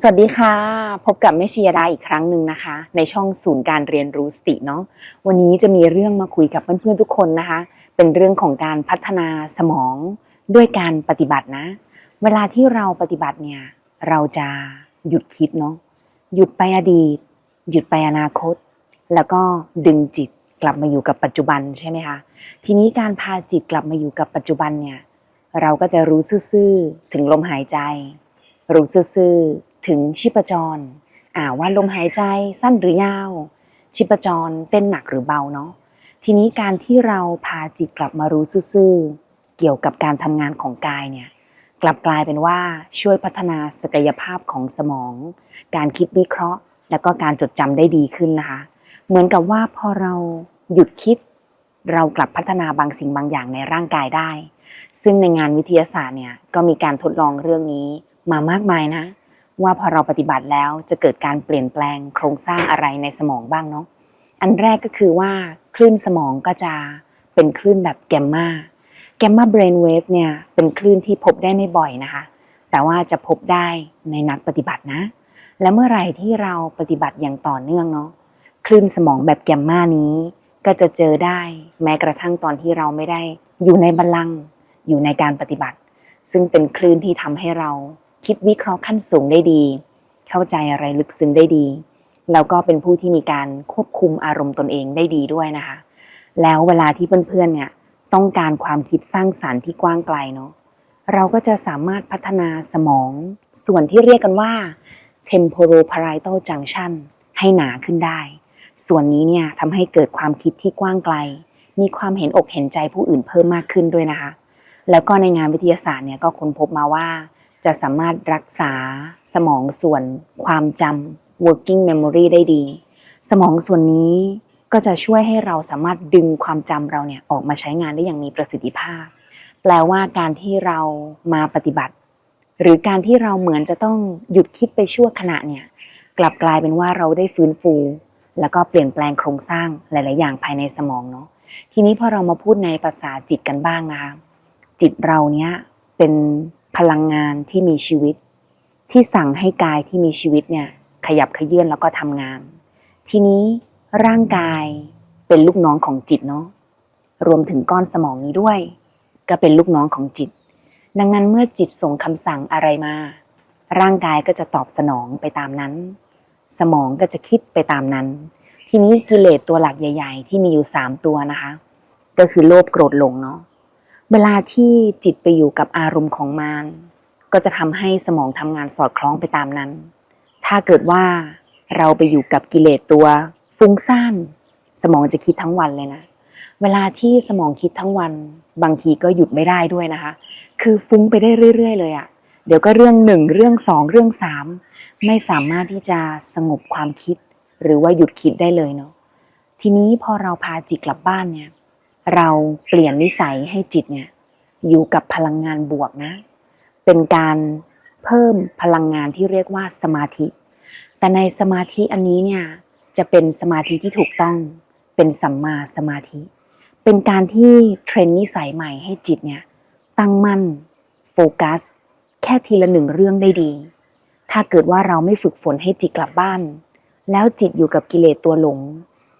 สวัสดีค่ะ พบกับแม่ชียดาอีกครั้งหนึ่งนะคะ ในช่องศูนย์การเรียนรู้สติเนาะวันนี้จะมีเรื่องมาคุยกับเพื่อนๆทุกคนนะคะ เป็นเรื่องของการพัฒนาสมองด้วยการปฏิบัตินะ เวลาที่เราปฏิบัติเนี่ยเราจะหยุดคิดเนาะหยุดไปอดีต หยุดไปอนาคต แล้วก็ดึงจิตกลับมาอยู่กับปัจจุบันใช่ไหมคะทีนี้การพาจิตกลับมาอยู่กับปัจจุบันเนี่ยเราก็จะรู้ซื่อๆถึงลมหายใจ รู้ซื่อๆ ถึงชีพจรอ่าว่าลมหายใจสั้นหรือยาว ชีพจรเต้นหนักหรือเบาเนาะทีนี้การที่เราพาจิตกลับมารู้ซื่อๆเกี่ยวกับการทำงานของกายเนี่ยกลับกลายเป็นว่าช่วยพัฒนาศักยภาพของสมอง การคิดวิเคราะห์ แล้วก็การจดจำได้ดีขึ้นนะคะ เหมือนกับว่าพอเราหยุดคิด เรากลับพัฒนาบางสิ่งบางอย่างในร่างกายได้ ซึ่งในงานวิทยาศาสตร์เนี่ยก็มีการทดลองเรื่องนี้มามากมายนะ ว่าพอเราปฏิบัติแล้วจะเกิดการเปลี่ยนแปลงโครงสร้างอะไรในสมองบ้างเนาะอันแรกก็คือว่าคลื่นสมองก็จะเป็นคลื่นแบบแกมมาแกมมาเบรนเวฟเนี่ยเป็นคลื่นที่พบได้ไม่บ่อยนะคะ แต่ว่าจะพบได้ในนักปฏิบัตินะ และเมื่อไหร่ที่เราปฏิบัติอย่างต่อเนื่องเนาะคลื่นสมองแบบแกมมานี้ ก็จะเจอได้แม้กระทั่งตอนที่เราไม่ได้อยู่ในบัลลังก์อยู่ในการปฏิบัติ ซึ่งเป็นคลื่นที่ทำให้เรา คิดวิเคราะห์ขั้นสูงได้ดี เข้าใจอะไรลึกซึ้งได้ดี แล้วก็เป็นผู้ที่มีการควบคุมอารมณ์ตนเองได้ดีด้วยนะคะ แล้วเวลาที่เพื่อนๆเนี่ยต้องการความคิดสร้างสารรค์ที่กว้างไกลเนาะเราก็จะสามารถพัฒนาสมองส่วนที่เรียกกันว่า temporoparietal junction ให้หนาขึ้นได้ ส่วนนี้เนี่ยทำให้เกิดความคิดที่กว้างไกล มีความเห็นอกเห็นใจผู้อื่นเพิ่มมากขึ้นด้วยนะคะ แล้วก็ในงานวิทยาศาสตร์เนี่ยก็ค้นพบมาว่า จะสามารถรักษาสมองส่วนความจำ working memory ได้ดี สมองส่วนนี้ก็จะช่วยให้เราสามารถดึงความจำเราเนี่ยออกมาใช้งานได้อย่างมีประสิทธิภาพ แปลว่าการที่เรามาปฏิบัติ หรือการที่เราเหมือนจะต้องหยุดคิดไปชั่วขณะเนี่ยกลับกลายเป็นว่าเราได้ฟื้นฟู แล้วก็เปลี่ยนแปลงโครงสร้างหลาย ๆ อย่างภายในสมองเนาะทีนี้พอเรามาพูดในภาษาจิตกันบ้างนะคะจิตเราเนี้ยเป็น พลังงานที่มีชีวิต ที่สั่งให้กายที่มีชีวิตเนี่ยขยับขยื่นแล้วก็ทำงาน ทีนี้ร่างกายเป็นลูกน้องของจิตเนาะรวมถึงก้อนสมองนี้ด้วย ก็เป็นลูกน้องของจิต ดังนั้นเมื่อจิตส่งคำสั่งอะไรมา ร่างกายก็จะตอบสนองไปตามนั้น สมองก็จะคิดไปตามนั้น ทีนี้กิเลสตัวหลักใหญ่ ๆ ที่มีอยู่สามตัวนะคะ ก็คือโลภโกรธหลงเนาะ เวลาที่จิตไปอยู่กับอารมณ์ของมารก็จะทำให้สมองทำงานสอดคล้องไปตามนั้น ถ้าเกิดว่าเราไปอยู่กับกิเลสตัว ฟุ้งซ่านสมองจะคิดทั้งวันเลยนะ เวลาที่สมองคิดทั้งวัน บางทีก็หยุดไม่ได้ด้วยนะคะ คือฟุ้งไปได้เรื่อย ๆ เลยอะ่ะ เดี๋ยวก็เรื่องหนึ่งเรื่องสองเรื่องสามไม่สามารถที่จะสงบความคิด หรือว่าหยุดคิดได้เลยเนาะทีนี้พอเราพาจิตกลับบ้านเนี่ย เราเปลี่ยนนิสัยให้จิตเนี่ยอยู่กับพลังงานบวกนะ เป็นการเพิ่มพลังงานที่เรียกว่าสมาธิ แต่ในสมาธิอันนี้เนี่ยจะเป็นสมาธิที่ถูกต้อง เป็นสัมมาสมาธิ เป็นการที่เทรนนิสัยใหม่ให้จิตเนี่ยตั้งมั่นโฟกัส แค่ทีละหนึ่งเรื่องได้ดี ถ้าเกิดว่าเราไม่ฝึกฝนให้จิตกลับบ้าน แล้วจิตอยู่กับกิเลสตัวหลง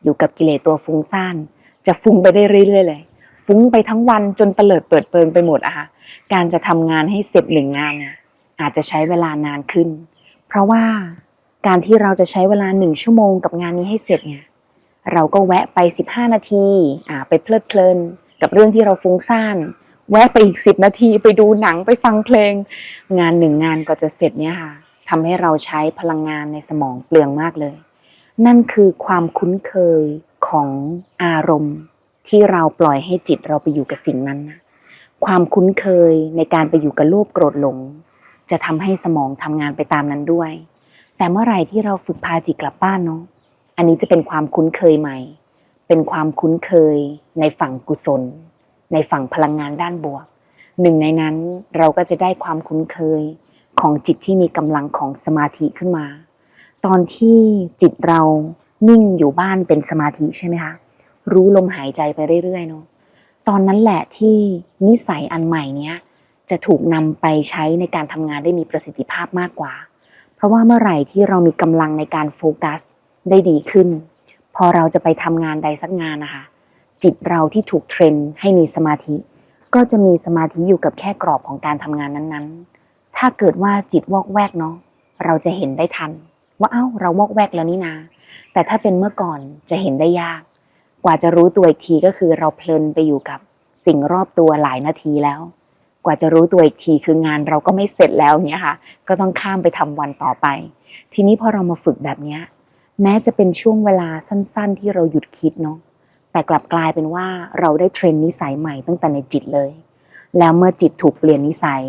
อยู่กับกิเลสตัวฟุ้งซ่าน จะฟุ้งไปได้เรื่อยๆเลย ฟุ้งไปทั้งวันจนเตลิดเปิดเปิงไปหมดอะค่ะการจะทำงานให้เสร็จหนึ่งงานเนี่ยอาจจะใช้เวลานานขึ้น เพราะว่าการที่เราจะใช้เวลาหนึ่งชั่วโมงกับงานนี้ให้เสร็จเนี่ยเราก็แวะไป 15 นาทีอ่าไปเพลิดเพลิน กับเรื่องที่เราฟุ้งซ่านแวะไปอีก 10 นาทีไปดูหนังไปฟังเพลง งานหนึ่งงานก็จะเสร็จเนี่ยค่ะทำให้เราใช้พลังงานในสมองเปลืองมากเลย นั่นคือความคุ้นเคย ของอารมณ์ที่เราปล่อยให้จิตเราไปอยู่กับสิ่งนั้นนะความคุ้นเคยในการไปอยู่กับโลภโกรธหลง จะทำให้สมองทำงานไปตามนั้นด้วย แต่เมื่อไหร่ที่เราฝึกพาจิตกลับบ้านเนาะอันนี้จะเป็นความคุ้นเคยใหม่ เป็นความคุ้นเคยในฝั่งกุศล ในฝั่งพลังงานด้านบวก หนึ่งในนั้นเราก็จะได้ความคุ้นเคยของจิตที่มีกำลังของสมาธิขึ้นมา ตอนที่จิตเรา นิ่งอยู่บ้านเป็นสมาธิใช่ไหมคะ รู้ลมหายใจไปเรื่อยๆเนาะตอนนั้นแหละที่นิสัยอันใหม่เนี้ยจะถูกนำไปใช้ในการทำงานได้มีประสิทธิภาพมากกว่า เพราะว่าเมื่อไหร่ที่เรามีกำลังในการโฟกัสได้ดีขึ้น พอเราจะไปทำงานใดสักงานนะคะ จิตเราที่ถูกเทรนให้มีสมาธิ ก็จะมีสมาธิอยู่กับแค่กรอบของการทำงานนั้นๆ ถ้าเกิดว่าจิตวอกแวกเนาะเราจะเห็นได้ทัน ว่าเอ้าเราวอกแวกแล้วนี่นา แต่ถ้าเป็นเมื่อก่อนจะเห็นได้ยาก กว่าจะรู้ตัวอีกทีก็คือเราเพลินไปอยู่กับสิ่งรอบตัวหลายนาทีแล้ว กว่าจะรู้ตัวอีกทีคืองานเราก็ไม่เสร็จแล้วเนี้ยค่ะ ก็ต้องข้ามไปทำวันต่อไป ทีนี้พอเรามาฝึกแบบเนี้ยแม้จะเป็นช่วงเวลาสั้น ๆ ที่เราหยุดคิดเนาะแต่กลับกลายเป็นว่าเราได้เทรนนิสัยใหม่ตั้งแต่ในจิตเลย แล้วเมื่อจิตถูกเปลี่ยนนิสัย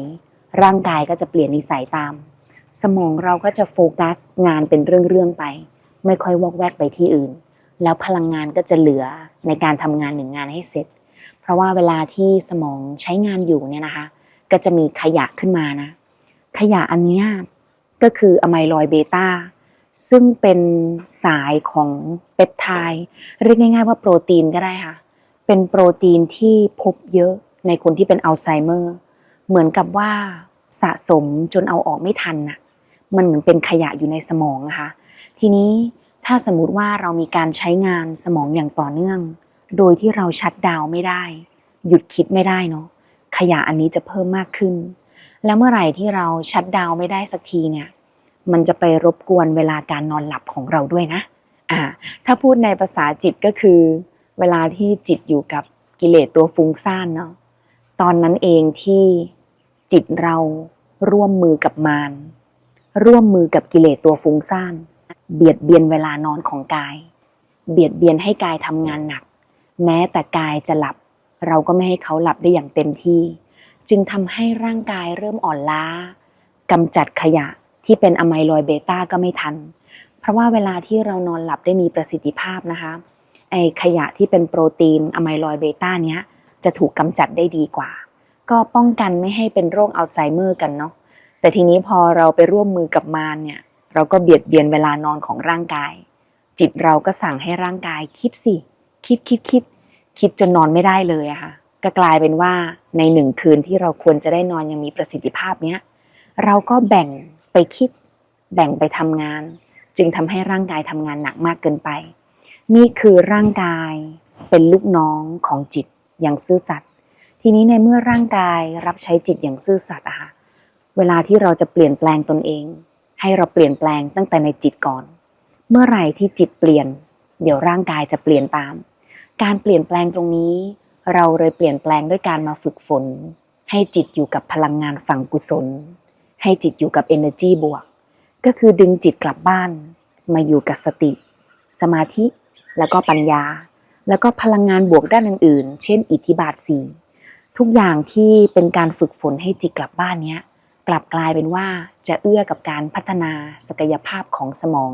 ร่างกายก็จะเปลี่ยนนิสัยตาม สมองเราก็จะโฟกัสงานเป็นเรื่องๆไป ไม่ค่อยวอกแวกไปที่อื่น แล้วพลังงานก็จะเหลือในการทำงานหนึ่งงานให้เสร็จ เพราะว่าเวลาที่สมองใช้งานอยู่เนี่ยนะคะ ก็จะมีขยะขึ้นมานะ ขยะอันนี้ก็คืออะไมลอยเบต้าซึ่งเป็นสายของเปปไทด์เรียกง่าย ๆ ว่าโปรตีนก็ได้ค่ะ เป็นโปรตีนที่พบเยอะในคนที่เป็นอัลไซเมอร์ เหมือนกับว่าสะสมจนเอาออกไม่ทันน่ะ มันเหมือนเป็นขยะอยู่ในสมองนะคะ ทีนี้ถ้าสมมติว่าเรามีการใช้งานสมองอย่างต่อเนื่อง โดยที่เราชัดดาวไม่ได้ หยุดคิดไม่ได้เนาะขยะอันนี้จะเพิ่มมากขึ้น แล้วเมื่อไหร่ที่เราชัดดาวไม่ได้สักทีเนี่ย มันจะไปรบกวนเวลาการนอนหลับของเราด้วยนะอ่าถ้าพูดในภาษาจิตก็คือ เวลาที่จิตอยู่กับกิเลสตัวฟุ้งซ่านเนาะตอนนั้นเองที่จิตเราร่วมมือกับมารร่วมมือกับกิเลสตัวฟุ้งซ่าน เบียดเบียนเวลานอนของกาย เบียดเบียนให้กายทำงานหนัก แม้แต่กายจะหลับ เราก็ไม่ให้เขาหลับได้อย่างเต็มที่ จึงทำให้ร่างกายเริ่มอ่อนล้ากำจัดขยะที่เป็นอะไมลอยเบต้าก็ไม่ทัน เพราะว่าเวลาที่เรานอนหลับได้มีประสิทธิภาพนะคะไอขยะที่เป็นโปรตีนอะไมลอยเบต้าเนี้ยจะถูกกำจัดได้ดีกว่า ก็ป้องกันไม่ให้เป็นโรคอัลไซเมอร์กันเนาะแต่ทีนี้พอเราไปร่วมมือกับมารเนี่ย เราก็เบียดเบียนเวลานอนของร่างกาย จิตเราก็สั่งให้ร่างกายคิดสิ คิดคิดคิด คิดจนนอนไม่ได้เลยอะค่ะ ก็กลายเป็นว่าในหนึ่งคืนที่เราควรจะได้นอนยังมีประสิทธิภาพเนี้ย เราก็แบ่งไปคิด แบ่งไปทำงาน จึงทำให้ร่างกายทำงานหนักมากเกินไป นี่คือร่างกายเป็นลูกน้องของจิตอย่างซื่อสัตย์ทีนี้ในเมื่อร่างกายรับใช้จิตอย่างซื่อสัตย์อะค่ะเวลาที่เราจะเปลี่ยนแปลงตนเอง ให้เราเปลี่ยนแปลงตั้งแต่ในจิตก่อน เมื่อไหร่ที่จิตเปลี่ยน เดี๋ยวร่างกายจะเปลี่ยนตาม การเปลี่ยนแปลงตรงนี้ เราเลยเปลี่ยนแปลงด้วยการมาฝึกฝน ให้จิตอยู่กับพลังงานฝั่งกุศล ให้จิตอยู่กับ energy บวก ก็คือดึงจิตกลับบ้าน มาอยู่กับสติ สมาธิ แล้วก็ปัญญา แล้วก็พลังงานบวกด้านอื่นๆ เช่น อิทธิบาทสีทุกอย่างที่เป็นการฝึกฝนให้จิตกลับบ้านเนี้ย กลับกลายเป็นว่าจะเอื้อกับการพัฒนาศักยภาพของสมอง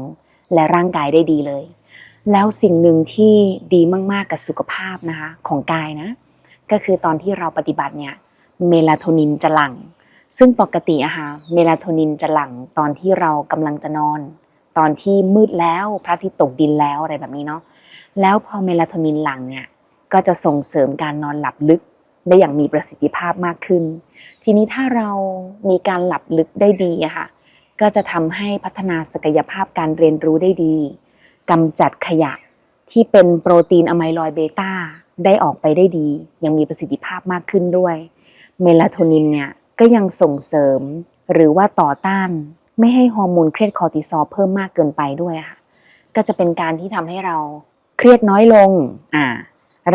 และร่างกายได้ดีเลย แล้วสิ่งหนึ่งที่ดีมากๆกับสุขภาพนะคะของกายนะ ก็คือตอนที่เราปฏิบัติเนี่ยเมลาโทนินจะหลั่ง ซึ่งปกติอะค่ะเมลาโทนินจะหลั่งตอนที่เรากำลังจะนอน ตอนที่มืดแล้วพระอาทิตย์ตกดินแล้วอะไรแบบนี้เนาะแล้วพอเมลาโทนินหลั่งเนี่ยก็จะส่งเสริมการนอนหลับลึกได้อย่างมีประสิทธิภาพมากขึ้น ทีนี้ถ้าเรามีการหลับลึกได้ดีอะค่ะ ก็จะทำให้พัฒนาศักยภาพการเรียนรู้ได้ดีกำจัดขยะที่เป็นโปรตีนอะไมลอยเบต้าได้ออกไปได้ดี ยังมีประสิทธิภาพมากขึ้นด้วย เมลาโทนินเนี่ยก็ยังส่งเสริม หรือว่าต่อต้าน ไม่ให้ฮอร์โมนเครียดคอร์ติซอลเพิ่มมากเกินไปด้วยค่ะ ก็จะเป็นการที่ทำให้เราเครียดน้อยลงอ่า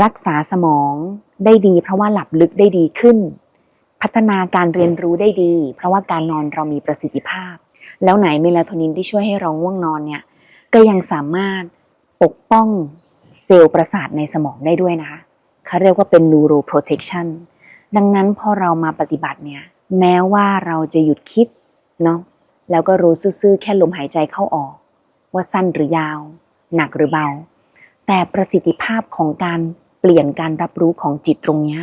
รักษาสมองได้ดีเพราะว่าหลับลึกได้ดีขึ้น พัฒนาการเรียนรู้ได้ดี เพราะว่าการนอนเรามีประสิทธิภาพ แล้วไหนเมลาโทนินที่ช่วยให้เราง่วงนอนเนี่ยก็ยังสามารถปกป้องเซลล์ประสาทในสมองได้ด้วยนะคะเขาเรียกว่าเป็น neuro protection ดังนั้นพอเรามาปฏิบัติเนี่ยแม้ว่าเราจะหยุดคิดเนาะแล้วก็รู้ซื่อๆแค่ลมหายใจเข้าออก ว่าสั้นหรือยาว หนักหรือเบา แต่ประสิทธิภาพของการเปลี่ยนการรับรู้ของจิตตรงเนี้ย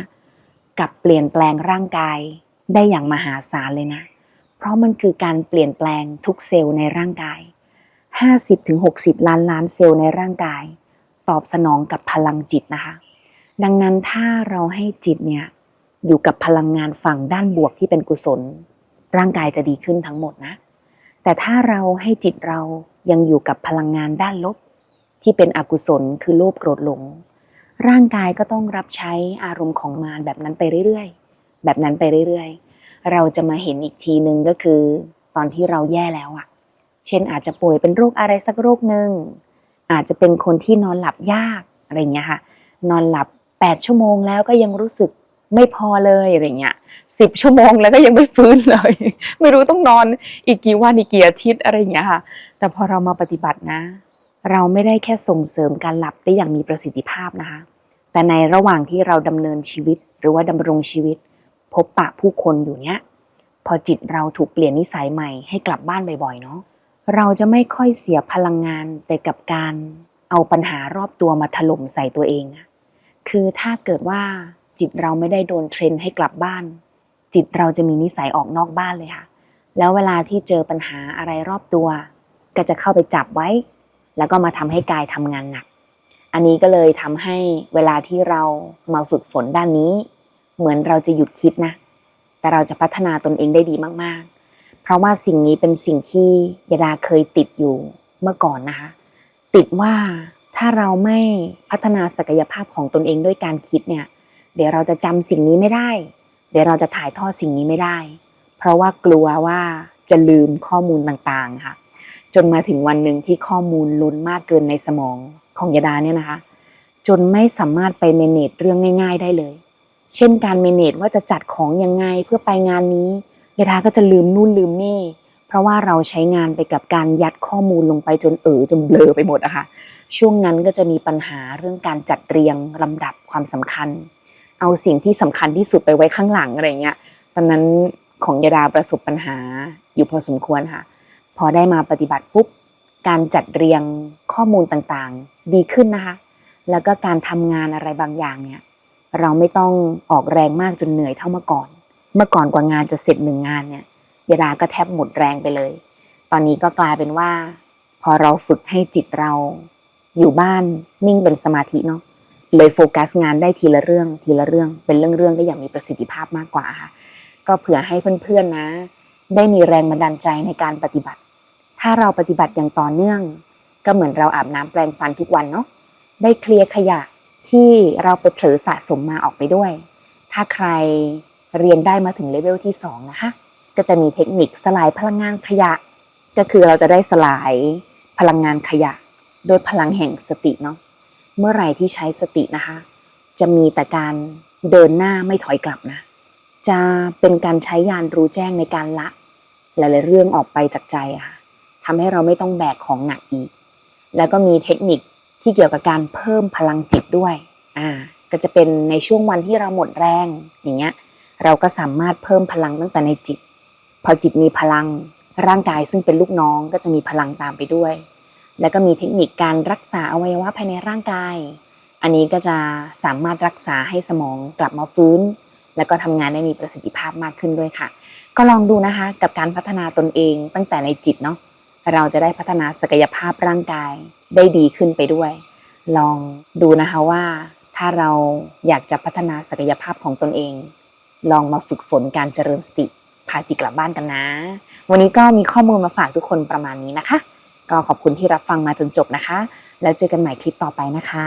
กับเปลี่ยนแปลงร่างกายได้อย่างมหาศาลเลยนะ เพราะมันคือการเปลี่ยนแปลงทุกเซลล์ในร่างกาย 50-60 ล้านล้านเซลล์ในร่างกาย ตอบสนองกับพลังจิตนะคะ ดังนั้นถ้าเราให้จิตเนี่ยอยู่กับพลังงานฝั่งด้านบวกที่เป็นกุศล ร่างกายจะดีขึ้นทั้งหมดนะ แต่ถ้าเราให้จิตเรายังอยู่กับพลังงานด้านลบ ที่เป็นอกุศลคือโลภโกรธหลง ร่างกายก็ต้องรับใช้อารมณ์ของมารแบบนั้นไปเรื่อยๆ แบบนั้นไปเรื่อยๆ เราจะมาเห็นอีกทีหนึ่งก็คือ ตอนที่เราแย่แล้วอะเช่นอาจจะป่วยเป็นโรคอะไรสักโรคหนึ่งอาจจะเป็นคนที่นอนหลับยากอะไรเงี้ยค่ะ นอนหลับแปดชั่วโมงแล้วก็ยังรู้สึกไม่พอเลยอะไรเงี้ยสิบชั่วโมงแล้วก็ยังไม่ฟื้นเลย ไม่รู้ต้องนอนอีกกี่วันอีกกี่อาทิตย์อะไรเงี้ยค่ะ แต่พอเรามาปฏิบัตินะ เราไม่ได้แค่ส่งเสริมการหลับได้อย่างมีประสิทธิภาพนะคะ แต่ในระหว่างที่เราดำเนินชีวิตหรือว่าดำรงชีวิต พบปะผู้คนอยู่เนี้ยพอจิตเราถูกเปลี่ยนนิสัยใหม่ให้กลับบ้านบ่อยๆเนาะเราจะไม่ค่อยเสียพลังงานไปกับการเอาปัญหารอบตัวมาถล่มใส่ตัวเอง คือถ้าเกิดว่าจิตเราไม่ได้โดนเทรนให้กลับบ้าน จิตเราจะมีนิสัยออกนอกบ้านเลยค่ะ แล้วเวลาที่เจอปัญหาอะไรรอบตัว ก็จะเข้าไปจับไว้ แล้วก็มาทำให้กายทำงานหนัก อันนี้ก็เลยทำให้เวลาที่เรามาฝึกฝนด้านนี้ เหมือนเราจะหยุดคิดนะ แต่เราจะพัฒนาตนเองได้ดีมากๆ เพราะว่าสิ่งนี้เป็นสิ่งที่ยดาเคยติดอยู่เมื่อก่อนนะคะ ติดว่าถ้าเราไม่พัฒนาศักยภาพของตนเองด้วยการคิดเนี่ย เดี๋ยวเราจะจำสิ่งนี้ไม่ได้ เดี๋ยวเราจะถ่ายทอดสิ่งนี้ไม่ได้ เพราะว่ากลัวว่าจะลืมข้อมูลต่างๆค่ะ จนมาถึงวันหนึ่งที่ข้อมูลล้นมากเกินในสมองของยดาเนี่ยนะคะ จนไม่สามารถไปเมเนจเรื่องง่าย ๆ ได้เลย เช่นการเมเนจว่าจะจัดของยังไงเพื่อไปงานนี้ยดาก็จะลืมนู่นลืมนี่ เพราะว่าเราใช้งานไปกับการยัดข้อมูลลงไปจนเออจนเบลอไปหมดอะค่ะช่วงนั้นก็จะมีปัญหาเรื่องการจัดเรียงลำดับความสำคัญ เอาสิ่งที่สำคัญที่สุดไปไว้ข้างหลังอะไรเงี้ยตอนนั้นของยดาประสบปัญหาอยู่พอสมควรค่ะ พอได้มาปฏิบัติปุ๊บการจัดเรียงข้อมูลต่างๆ ดีขึ้นนะคะ แล้วก็การทำงานอะไรบางอย่างเนี่ย เราไม่ต้องออกแรงมากจนเหนื่อยเท่าเมื่อก่อน เมื่อก่อนกว่างานจะเสร็จหนึ่งงานเนี่ยยดาก็แทบหมดแรงไปเลย ตอนนี้ก็กลายเป็นว่า พอเราฝึกให้จิตเราอยู่บ้านนิ่งเป็นสมาธิเนาะเลยโฟกัสงานได้ทีละเรื่องทีละเรื่องเป็นเรื่องๆได้อย่างมีประสิทธิภาพมากกว่าค่ะก็เผื่อให้เพื่อนๆนะ ได้มีแรงบันดาลใจในการปฏิบัติ ถ้าเราปฏิบัติอย่างต่อเนื่อง ก็เหมือนเราอาบน้ำแปรงฟันทุกวันเนาะได้เคลียร์ขยะที่เราไปเผลอสะสมมาออกไปด้วย ถ้าใครเรียนได้มาถึงเลเวลที่สองนะคะก็จะมีเทคนิคสลายพลังงานขยะ ก็คือเราจะได้สลายพลังงานขยะ โดยพลังแห่งสติเนาะเมื่อไหร่ที่ใช้สตินะคะ จะมีแต่การเดินหน้าไม่ถอยกลับนะ จะเป็นการใช้ยานรู้แจ้งในการละ หลายๆเรื่องออกไปจากใจอะค่ะ ทำให้เราไม่ต้องแบกของหนักอีก แล้วก็มีเทคนิคที่เกี่ยวกับการเพิ่มพลังจิตด้วย อ่า ก็จะเป็นในช่วงวันที่เราหมดแรงอย่างเงี้ย เราก็สามารถเพิ่มพลังตั้งแต่ในจิต พอจิตมีพลังร่างกายซึ่งเป็นลูกน้องก็จะมีพลังตามไปด้วย แล้วก็มีเทคนิคการรักษาอวัยวะภายในร่างกาย อันนี้ก็จะสามารถรักษาให้สมองกลับมาฟื้น แล้วก็ทำงานได้มีประสิทธิภาพมากขึ้นด้วยค่ะ ก็ลองดูนะคะกับการพัฒนาตนเองตั้งแต่ในจิตเนาะ เราจะได้พัฒนาศักยภาพร่างกายได้ดีขึ้นไปด้วย ลองดูนะคะว่า ถ้าเราอยากจะพัฒนาศักยภาพของตนเอง ลองมาฝึกฝนการเจริญสติพาจิตกลับบ้านกันนะ วันนี้ก็มีข้อมูลมาฝากทุกคนประมาณนี้นะคะ ก็ขอบคุณที่รับฟังมาจนจบนะคะ แล้วเจอกันใหม่คลิปต่อไปนะคะ